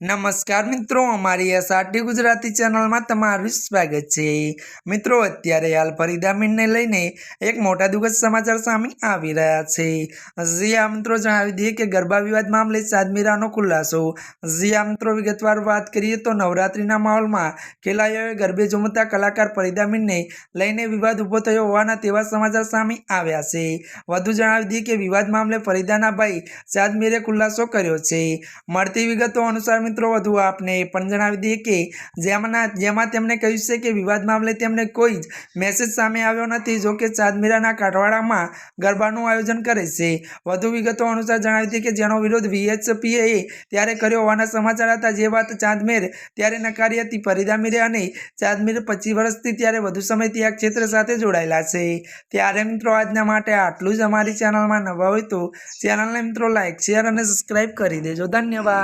નમસ્કાર મિત્રો, અમારી એસઆરટી ગુજરાતી ચેનલમાં તમારું સ્વાગત છે. મિત્રો, અત્યારે હાલ ફરીદા મીરને લઈને એક મોટા દુઃખદ સમાચાર સામે આવી રહ્યા છે. જીયા મિત્રો, જણાવી દઈએ કે ગરબા વિવાદ મામલે સાદમીરાનો ખુલાસો. જીયા મિત્રો, વિગતવાર વાત કરીએ તો નવરાત્રિના માહોલમાં ખેલાડીઓએ ગરબે ઝુમતા કલાકાર ફરીદા મીરને લઈને વિવાદ ઊભો થયો હોવાના તેવા સમાચાર સામે આવ્યા છે. વધુ જણાવી દઈએ કે વિવાદ મામલે ફરીદાના ભાઈ સાદમીરે ખુલાસો કર્યો છે. મળતી વિગતો અનુસાર મિત્રો, વધુ આપને એ પણ જણાવી દઈએ કે જેમના, જેમાં તેમણે કહ્યું છે કે વિવાદ મામલે તેમને કોઈ જ મેસેજ સામે આવ્યો નથી, જોકે ચાંદમીરાના કાઠવાડામાં ગરબાનું આયોજન કરે છે. વધુ વિગતો અનુસાર જણાવી હતી કે જેનો વિરોધ વીએચપીએ ત્યારે કર્યો હોવાના સમાચાર હતા. જે વાત ચાંદમેર ત્યારે નકારી હતી. ફરીદા મીરે અને ચાંદમીર પચીસ વર્ષથી ત્યારે વધુ સમયથી આ ક્ષેત્ર સાથે જોડાયેલા છે. ત્યારે મિત્રો, આજના માટે આટલું જ. અમારી ચેનલમાં નવા હોય તો ચેનલને મિત્રો, લાઈક, શેર અને સબસ્ક્રાઈબ કરી દેજો. ધન્યવાદ.